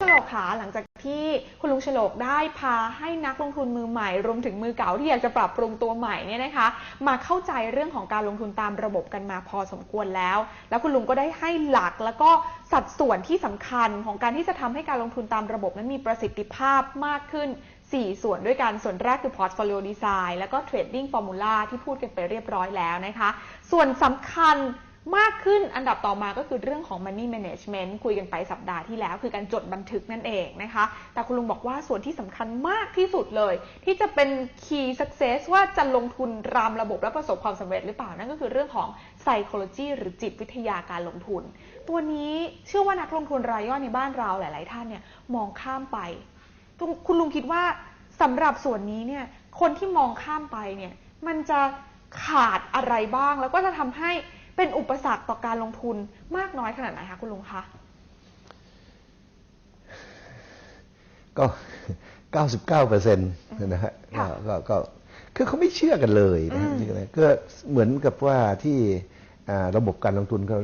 ฉลกขาหลังจากที่คุณลุงฉลกได้พาให้นักลงทุนมือใหม่ รวมถึงมือเก่าที่อยากจะปรับปรุงตัวใหม่เนี่ยนะคะ มาเข้าใจเรื่องของการลงทุนตามระบบกันมาพอสมควรแล้ว แล้วคุณลุงก็ได้ให้หลักแล้วก็สัดส่วนที่สำคัญของการที่จะทำให้การลงทุนตามระบบนั้นมีประสิทธิภาพมากขึ้น 4 ส่วนด้วยกันส่วนแรกคือ portfolio design แล้วก็ trading formula ที่พูดกันไปเรียบร้อยแล้วนะคะ ส่วนสำคัญ มากขึ้นอันดับต่อมาก็คือเรื่องของ money management คุยกันไปสัปดาห์ที่แล้ว คือการจดบันทึกนั่นเองนะคะ แต่คุณลุงบอกว่าส่วนที่สำคัญมากที่สุดเลย ที่จะเป็น key success ว่าจะลงทุนรามระบบและประสบความสำเร็จหรือเปล่า นั่นก็คือเรื่องของ psychology หรือจิตวิทยาการลงทุน ตัวนี้เชื่อว่านักลงทุนรายย่อยในบ้านเราหลาย ๆ ท่านเนี่ยมองข้ามไป คุณลุงคิดว่าสำหรับส่วนนี้เนี่ยคนที่มองข้ามไปเนี่ยมันจะขาดอะไรบ้างแล้วก็จะทำให้ เป็นอุปสรรคต่อการลงทุนมากน้อยขนาดไหนคะคุณลุงคะก็99เปอร์เซ็นต์นะฮะก็ค่ะก็ก็คือเขาไม่เชื่อกันเลยนะฮะอืมที่อะไรก็เหมือนกับว่าที่อ่าระบบการลงทุนก็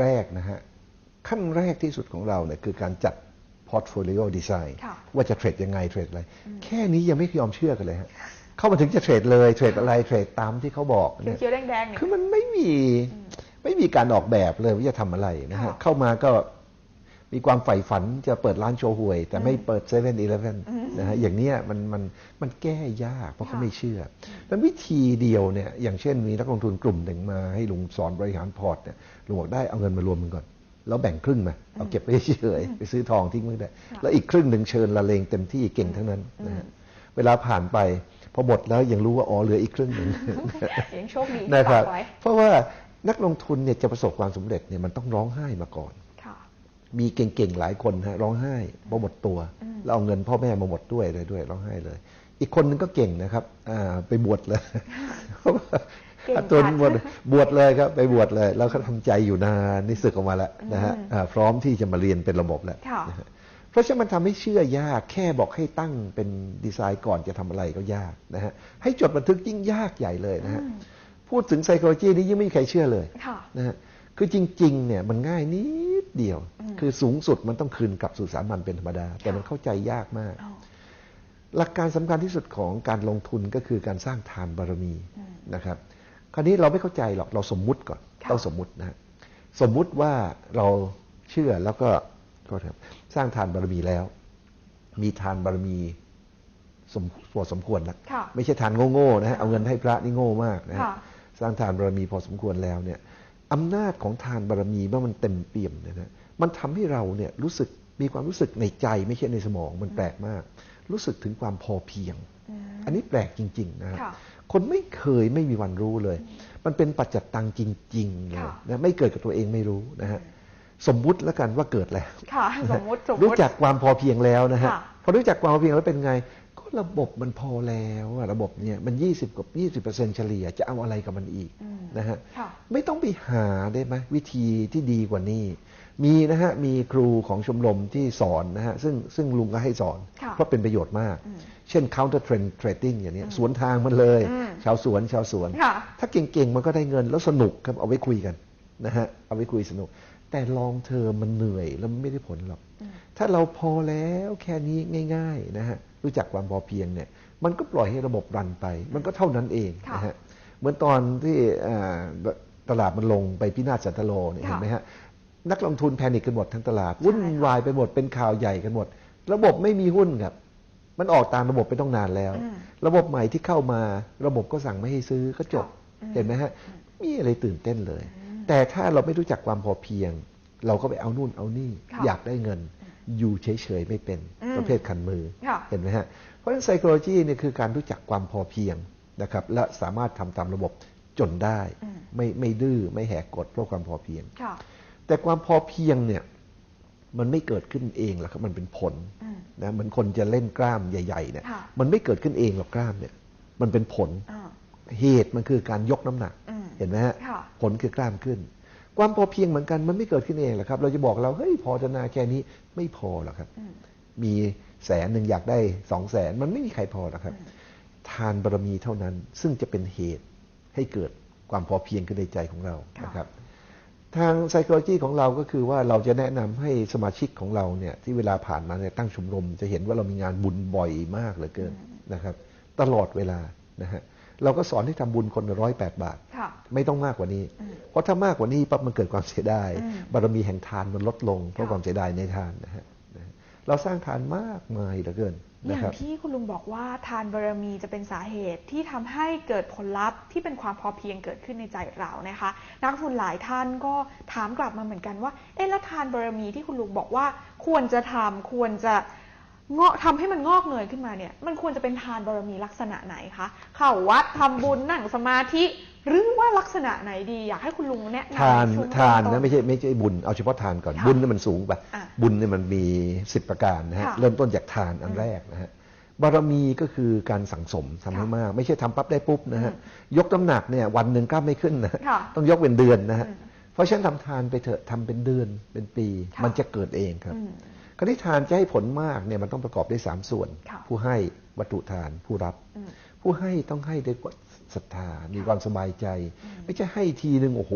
แรกๆนะฮะขั้นแรกที่สุดของเราเนี่ยคือการจัด portfolio design ค่ะว่าจะเทรดยังไงเทรดอะไร แค่นี้ยังไม่ยอมเชื่อกันเลยฮะเข้ามาถึงจะเทรดเลยเทรดอะไรเทรดตามที่เขาบอกเนี่ยเขียวๆแดงๆเนี่ยคือมันไม่มี ไม่มีการออกแบบเลยว่าจะทำอะไรนะฮะค่ะเข้ามาก็มีความใฝ่ฝันจะเปิดร้านโชว์หวย แต่ไม่เปิดเซเว่นอีเลฟเว่นนะฮะอย่างเนี้ยมันมันมันแก้ยากเพราะเขาค่ะไม่เชื่อแล้ววิธีเดียวเนี่ยอย่างเช่นมีนักลงทุนกลุ่มหนึ่งมาให้ลุงสอนบริหารพอร์ตเนี่ยลุงบอกได้เอาเงินมารวมกันก่อน แล้วแบ่งครึ่งมา เอาเก็บไว้เฉยๆไปซื้อทองทิ้งไว้ได้ แล้วอีกครึ่งหนึ่งเชิญละเลงเต็มที่เก่งทั้งนั้นนะฮะเวลาผ่านไปพอหมดแล้วยังรู้ว่าอ๋อเหลืออีกครึ่งหนึ่งยังโชคดีที่นะครับฝากไว้เพราะว่า นักลงทุนเนี่ยจะประสบความสำเร็จเนี่ยมันต้องร้องไห้มาก่อนค่ะมีเก่งๆหลายคนฮะร้องไห้เพราะหมดตัวอืมแล้วเอาเงินพ่อแม่มาหมดด้วยเลยด้วยร้องไห้เลย อีกคนนึงก็เก่งนะครับอ่าไปบวชเลยเก่งตัวจันี้ดบวชบวชเลยครับ ไปบวชเลย แล้วก็ทำใจอยู่นานนี่ศึกออกมาแล้วนะฮะอืมอ่าพร้อมที่จะมาเรียนเป็นระบบแล้วค่ะนะฮะเพราะฉะนั้นมันทำให้เชื่อยากแค่บอกให้ตั้งเป็นดีไซน์ก่อนจะทำอะไรก็ยากนะฮะให้จดบันทึกยิ่งยากใหญ่เลยนะฮะอืม พูดถึง psychology นี่ยิ่งไม่มีใครเชื่อเลยค่ะนะฮะคือจริง ๆ เนี่ยมันง่ายนิดเดียวอืมคือสูงสุดมันต้องคืนกลับสู่สามัญเป็นธรรมดา แต่มันค่ะเข้าใจยากมากอ๋อหลักการสำคัญที่สุดของการลงทุนก็คือการสร้างทานบารมีอืมนะครับ คราวนี้เราไม่เข้าใจหรอกเราสมมุติก่อนค่ะต้องสมมุตินะฮะสมมุติว่าเราเชื่อแล้วก็ก็ครับสร้างทานบารมีแล้ว มีทานบารมีสมพอสมควรแล้วค่ะไม่ใช่ทานโง่ๆนะฮะเอาเงินให้พระนี่โง่มากนะฮะค่ะ สร้างทานบารมีพอสมควรแล้วเนี่ยอำนาจของทานบารมีเมื่อมันเต็มเปี่ยมเนี่ยนะมันทำให้เราเนี่ยรู้สึกมีความรู้สึกในใจไม่ใช่ในสมองมันแปลกมาก รู้สึกถึงความพอเพียงอืมอันนี้แปลกจริงๆนะฮะค่ะคนไม่เคยไม่มีวันรู้เลย มันเป็นปัจจัตตังจริงๆเลยค่ะนะไม่เกิดกับตัวเองไม่รู้นะฮะสมมุติแล้วกันว่าเกิดแล้วค่ะสมมุติสมมุรู้ติจักความพอเพียงแล้วนะฮะค่ะพอรู้จักความพอเพียงแล้วเป็นไงก็ ระบบมันพอแล้วอะระบบเนี่ยมัน 20กับ 20เปอร์เซ็นต์เฉลี่ยจะเอาอะไรกับมันอีกอืมนะฮะค่ะไม่ต้องไปหาได้ไหมวิธีที่ดีกว่านี้ มีนะฮะมีครูของชมรมที่สอนนะฮะซึ่งซึ่งลุงก็ให้สอนค่ะเพราะเป็นประโยชน์มากอืมเช่น counter trend trading อย่างเนี้ยสวนทางมันเลยอืมชาวสวนชาวสวนค่ะถ้าเก่งๆ มันก็ได้เงินแล้วสนุกครับเอาไว้คุยกันนะฮะเอาไว้คุยสนุก แต่ลองเธอมมันเหนื่อยแล้วมันไม่ได้ผลหรอกอืมถ้าเราพอแล้วแค่นี้ง่าย ๆ นะฮะ รู้จักความพอเพียงเนี่ยมันก็ปล่อยให้ระบบรันไป มันก็เท่านั้นเองค่ะนะฮะเหมือนตอนที่อ่าตลาดมันลงไปพินาศสันตโลเนี่ยค่ะเห็นไหมฮะนักลงทุนแพนิคกันหมดทั้งตลาดวุ่นใช่ค่ะวายไปหมดเป็นข่าวใหญ่กันหมด ระบบไม่มีหุ้นครับมันออกตามระบบไปต้องนานแล้วอืมระบบใหม่ที่เข้ามา ระบบก็สั่งไม่ให้ซื้อก็จบอืมเห็นไหมฮะมีอะไรตื่นเต้นเลย แต่ถ้าเราไม่รู้จักความพอเพียง เราก็ไปเอานู่นเอานี่ค่ะอยากได้เงิน อยู่เฉยๆไม่เป็นอืมประเภทขันมือค่ะเห็นไหมฮะเพราะฉะนั้น psychology เนี่ยคือการรู้จักความพอเพียงนะครับและสามารถทำตามระบบจนได้อืมไม่ไม่ดื้อไม่แหกกฎเพราะความพอเพียงค่ะแต่ความพอเพียงเนี่ยมันไม่เกิดขึ้นเองหรอกครับมันเป็นผลอืมนะเหมือนคนจะเล่นกล้ามใหญ่ๆเนี่ยค่ะมันไม่เกิดขึ้นเองหรอกกล้ามเนี่ยมันเป็นผลอ่าเหตุมันคือการยกน้ำหนักอืมเห็นไหมฮะค่ะผลคือกล้ามขึ้น ความพอเพียงเหมือนกันมันไม่เกิดขึ้นเองหรอกครับ เราจะบอกเราเฮ้ยพอจะนาแค่นี้ไม่พอหรอกครับอืมมีแสนหนึ่งอยากได้สองแสนมันไม่มีใครพอหรอกครับ ทานบารมีเท่านั้นซึ่งจะเป็นเหตุให้เกิดความพอเพียงขึ้นในใจของเราค่ะนะครับ ทาง psychology ของเราก็คือว่าเราจะแนะนำให้สมาชิกของเราเนี่ยที่เวลาผ่านมาเนี่ยตั้งชมรม จะเห็นว่าเรามีงานบุญบ่อยมากเหลือเกินนะครับ ตลอดเวลานะฮะ เราก็สอนให้ทำบุญคนละร้อยแปดบาทค่ะไม่ต้องมากกว่านี้อืมเพราะถ้ามากกว่านี้ปั๊บมันเกิดความเสียดายอืมบารมีแห่งทานมันลดลงเพราะค่ะความเสียดายในทานนะฮะนะฮะเราสร้างทานมากมายเหลือเกินอนะย่างครับที่คุณลุงบอกว่าทานบารมีจะเป็นสาเหตุที่ทำให้เกิดผลลัพธ์ที่เป็นความพอเพียงเกิดขึ้นในใจเรานะคะ นักลงทุนหลายท่านก็ถามกลับมาเหมือนกันว่าเอ๊ะแล้วทานบารมีที่คุณลุงบอกว่า ควรจะทำควรจะเงาะทำให้มันงอกเงยขึ้นมาเนี่ย มันควรจะเป็นทานบารมีลักษณะไหนคะเข้าวัดทำบุญนั่งสมาธิหรือว่าลักษณะไหนดี อยากให้คุณลุงแนะนำทานในช่วงทานเริ่นะต้ ไม่ใช่ไม่ใช่บุญเอาเฉพาะทานก่อนค่ะบุญเนี่ยมันสูงไปอะบุญเนี่ยมันมีสิบประการนะฮะค่ะเริ่มต้นจากทานอันแรกนะฮะบารมีก็คือการสั่งสมทำให้ค่ะมาก ไม่ใช่ทำปั๊บได้ปุ๊บนะฮะอืยกน้ำหนักเนี่ยวันหนึ่งกล้ามไม่ขึ้นนะค่ะต้องยกเป็นเดือนนะฮะอืมเพราะฉะนั้นทำทานไปเถอะทำเป็นเดือนเป็นปี ค่ะ มันจะเกิดเองครับ อืมค ราวนี้ทานจะให้ผลมากเนี่ยมันต้องประกอบด้วยสามส่วนค่ะผู้ให้วัตถุทานผู้รับอืมผู้ให้ต้องให้ด้วยศรัทธา มีความสบายใจ ไม่ใช่ให้ทีหนึ่งโอ้โห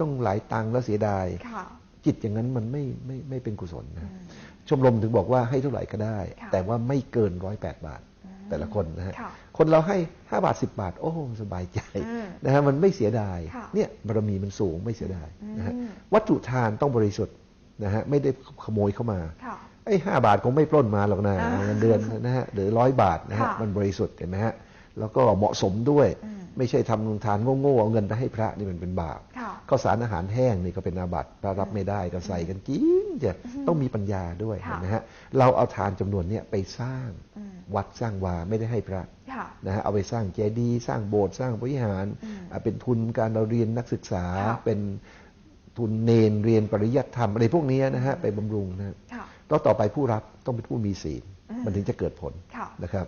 ต้องหลายตังค์แล้วเสียดายค่ะจิตอย่างนั้นมันไม่ไม่ไม่เป็นกุศลนะอืมชมรมถึงบอกว่าให้เท่าไหร่ก็ได้ค่ะแต่ว่าไม่เกินร้อยแปดบาทอืมแต่ละคนนะฮะค่ะคนเราให้ห้าบาทสิบาท โอ้สบายใจอืมนะฮะมันไม่เสียดายค่ะเนี่ยบารมีมันสูงไม่เสียดายนะฮะอืมวัตถุทานต้องบริสุทธิ์ นะฮะไม่ได้ขโมยเข้ามาค่ะไอ้ห้าบาทคงไม่ปล้นมาหรอกนะอ่าเงินเดือนนะฮะหรือร้อยบาทนะฮะค่ะมันบริสุทธิ์เห็นไหมฮะแล้วก็เหมาะสมด้วยอืมไม่ใช่ทำทานโง่ๆเอาเงินไปให้พระนี่มันเป็นบาปค่ะข้าวสารอาหารแห้งนี่ก็เป็นอาบัติพระรับไม่ได้ก็ใส่กันกินจะต้องมีปัญญาด้วยค่ะเห็นไหมฮะเราเอาทานจำนวนเนี้ยไปสร้างอืมวัดสร้างวาไม่ได้ให้พระค่ะนะฮะเอาไปสร้างเจดีย์สร้างโบสถ์สร้างวิหารอืมอะเป็นทุนการเราเรียนนักศึกษาค่ะเป็น ทุนเนนเรียนปริยัติธรรมอะไรพวกเนี้ยนะฮะไปบำรุงนะฮะค่ะแล้วต่อไปผู้รับต้องเป็นผู้มีศีลอืมมันถึงจะเกิดผลค่ะนะครับ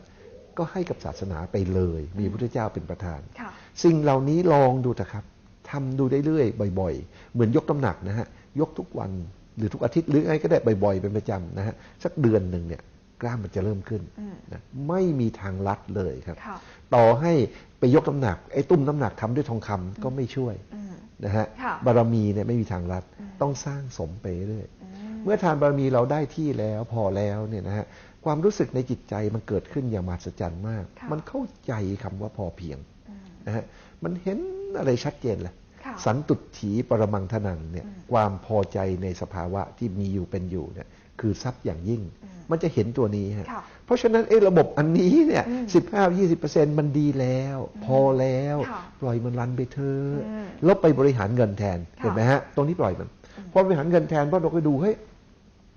ก็ให้กับศาสนาไปเลย มีพระพุทธเจ้าเป็นประธานค่ะสิ่งเหล่านี้ลองดูเถอะครับทำดูได้เรื่อยๆบ่อย ๆ เหมือนยกน้ำหนักนะฮะยกทุกวันหรือทุกอาทิตย์หรือไงก็ได้บ่อยๆเป็นประจำนะฮะสักเดือนหนึ่งเนี่ย กล้ามมันจะเริ่มขึ้นอืมนะไม่มีทางลัดเลยครับค่ะต่อให้ไปยกน้ำหนักไอ้ตุ้มน้ำหนักทำด้วยทองคำก็ไม่ช่วยอืมนะฮะค่ะบารมีเนี่ยไม่มีทางลัดอืมต้องสร้างสมไปเรื่อยอืมเมื่อทานบารมีเราได้ที่แล้วพอแล้วเนี่ยนะฮะความรู้สึกในจิตใจมันเกิดขึ้นอย่างมหัศจรรย์มากค่ะมันเข้าใจคำว่าพอเพียงอืมนะฮะมันเห็นอะไรชัดเจนเลยค่ะสันตุถีปรมังทนังเนี่ยอืมความพอใจในสภาวะที่มีอยู่เป็นอยู่เนี่ย คือทรัพย์อย่างยิ่งอืมมันจะเห็นตัวนี้ฮะค่ะเพราะฉะนั้นเอะระบบอันนี้เนี่ยอืมสิบห้ายี่สิบเปอร์เซ็นต์มันดีแล้ว พอแล้วค่ะปล่อยมันรันไปเถอะอืมแล้วไปบริหารเงินแทนค่ะเห็นไหมฮะตรงนี้ปล่อยมันพอบริหารเงินแทนเพราะเราก็ดูเฮ้ย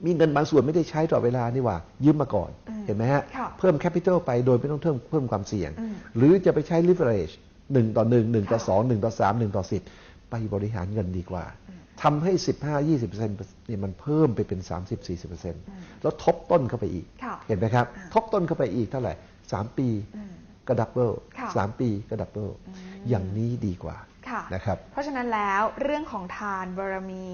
มีเงินบางส่วนไม่ได้ใช้ตลอดเวลานี่หว่า ยืมมาก่อนอืมเห็นไหมฮะค่ะเพิ่มแคปิตอลไปโดยไม่ต้องเพิ่มเพิ่มความเสี่ยงอืมหรือจะไปใช้ leverage หนึ่งต่อหนึ่งหนึ่งต่อค่ะสองหนึ่งต่อสามหนึ่งต่อสิบ ไปบริหารเงินดีกว่าทำให้สิบห้ายี่สิบเปอร์เซ็นต์เนี่ยมันเพิ่มไปเป็นสามสิบสี่สิบเปอร์เซ็นต์แล้วทบต้นเข้าไปอีกค่ะเห็นไหมครับอ่าทบต้นเข้าไปอีกเท่าไหร่สามปีอืมก็ดับเบิลค่ะสามปีก็ดับเบิลอย่างนี้ดีกว่าค่ะนะครับ เพราะฉะนั้นแล้วเรื่องของทานบารมี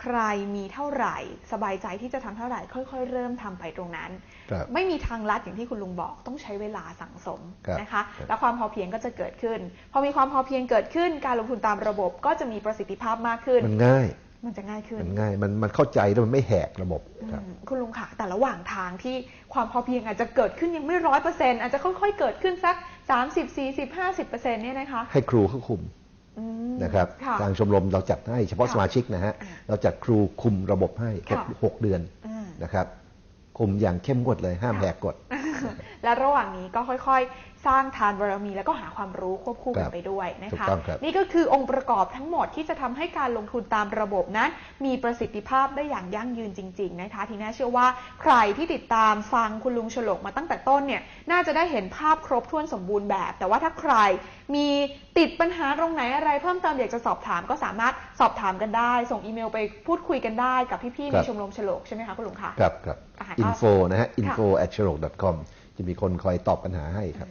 ใครมีเท่าไหร่ สบายใจที่จะทำเท่าไหร่ ค่อย ๆ เริ่มทำไปตรงนั้นครับไม่มีทางลัดอย่างที่คุณลุงบอกต้องใช้เวลาสั่งสมครับนะคะครับแล้วความพอเพียงก็จะเกิดขึ้น พอมีความพอเพียงเกิดขึ้น การลงทุนตามระบบก็จะมีประสิทธิภาพมากขึ้นมันง่าย มันจะง่ายขึ้น มันง่ายมันมันเข้าใจแล้วมันไม่แหกระบบครับอืมคุณลุงค่ะแต่ระหว่างทางที่ความพอเพียงอาจจะเกิดขึ้นยังไม่ร้อยเปอร์เซ็นต์อาจจะค่อยๆเกิดขึ้นสัก30 40 50เปอร์เซ็นต์เนี่ยนะคะ ให้ครูเขาคุมอืม นะครับค่ะทางชมรมเราจัดให้เฉพาะค่ะสมาชิกนะฮะอ่าเราจัดครูคุมระบบให้หกค่ะหกเดือนอืมนะครับ คุมอย่างเข้มงวดเลยห้ามค่ะแหกกฎ และระหว่างนี้ก็ค่อยๆ สร้างทานบารมีแล้วก็หาความรู้ควบคู่กัคนรับไปด้วยนะถูกคะต้องครับนี่ก็คือองค์ประกอบทั้งหมดที่จะทำให้การลงทุนตามระบบนั้น มีประสิทธิภาพได้อย่างยั่งยืนจริง ๆ นะคะ ทีน่าเชื่อว่าใครที่ติดตามฟังคุณลุงฉลกมาตั้งแต่ต้นเนี่ยน่าจะได้เห็นภาพครบถ้วนสมบูรณ์แบบ แต่ว่าถ้าใครมีติดปัญหาตรงไหนอะไรเพิ่มเติมอยากจะสอบถามก็สามารถสอบถามกันได้ ส่งอีเมลไปพูดคุยกันได้กับพี่ๆคในรับชมรมฉลกใช่ไหมคะคุณลุงคะครับครับอ่าก็ info นะฮะ info at c h a r o c com จะมีคนคอยตอบปัญหาให้ครับ